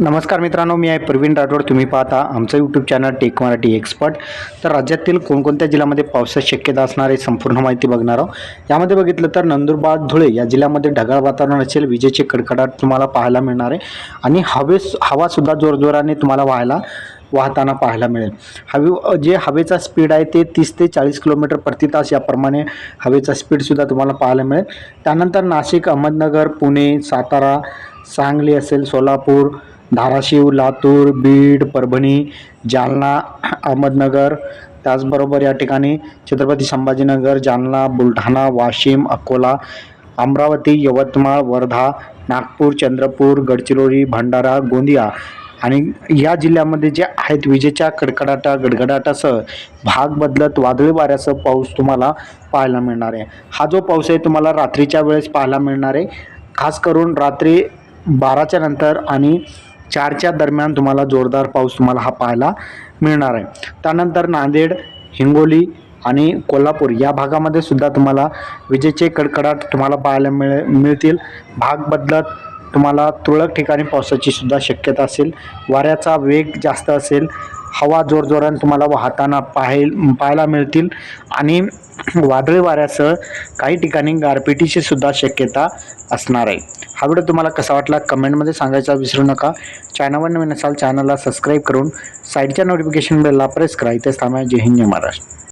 नमस्कार मित्रांनो मी आहे प्रवीण राठोड. तुम्ही पाहता आमचं YouTube channel tech Marathi expert तर राज्यातील कोणकोणत्या जिल्ह्यामध्ये पावसाची शक्यता असणार आहे संपूर्ण माहिती बघणार आहोत. यामध्ये बघितलं तर नंदुरबार धुळे या जिल्ह्यामध्ये ढगाळ वातावरण असेल विजेचे कडकडाट तुम्हाला पाहायला मिळणार आहे आणि हवेस हवासुद्धा जोरजोराने तुम्हाला व्हायला वाहताना पाहायला मिळेल. हवे जे हवेचा स्पीड आहे ते तीस ते चाळीस किलोमीटर प्रति तास याप्रमाणे हवेचा स्पीडसुद्धा तुम्हाला पाहायला मिळेल. त्यानंतर नाशिक अहमदनगर पुणे सातारा सांगली असेल सोलापूर धाराशिव लातूर बीड परभणी जालना अहमदनगर त्याचबरोबर या ठिकाणी छत्रपती संभाजीनगर जालना बुलढाणा वाशिम अकोला अमरावती यवतमाळ वर्धा नागपूर चंद्रपूर गडचिरोली भंडारा गोंदिया आणि या जिल्ह्यामध्ये जे आहेत विजेच्या कडकडाटा गडगडाटासह भाग बदलत वादळी वाऱ्यासह पाऊस तुम्हाला पाहायला मिळणार आहे. हा जो पाऊस आहे तुम्हाला रात्रीच्या वेळेस पाहायला मिळणार आहे. खास करून रात्री बाराच्या नंतर आणि चारच्या दरम्यान तुम्हाला जोरदार पाऊस तुम्हाला हा पाहायला मिळणार आहे. त्यानंतर नांदेड हिंगोली आणि कोल्हापूर या भागामध्ये सुद्धा तुम्हाला विजेचे कडकडाट तुम्हाला पाहायला मिळ मिळतील. भाग बदलत तुम्हाला तुरळक ठिकाणी पावसाची सुद्धा शक्यता असेल. वाऱ्याचा वेग जास्त असेल. हवा जोरजोराने तुम्हाला वाहताना पाहाय पाहायला मिळतील. आणि वादळी वाऱ्यासह काही ठिकाणी गारपिटीची सुद्धा शक्यता असणार आहे. हा व्हिडिओ तुम्हाला कसा वाटला कमेंटमध्ये सांगायचा विसरू नका. चॅनलवर नवीन असाल चॅनलला सबस्क्राईब करून साईडच्या नोटिफिकेशन बेलला प्रेस करा. इथेच थांबा. जय हिंद जय महाराष्ट्र.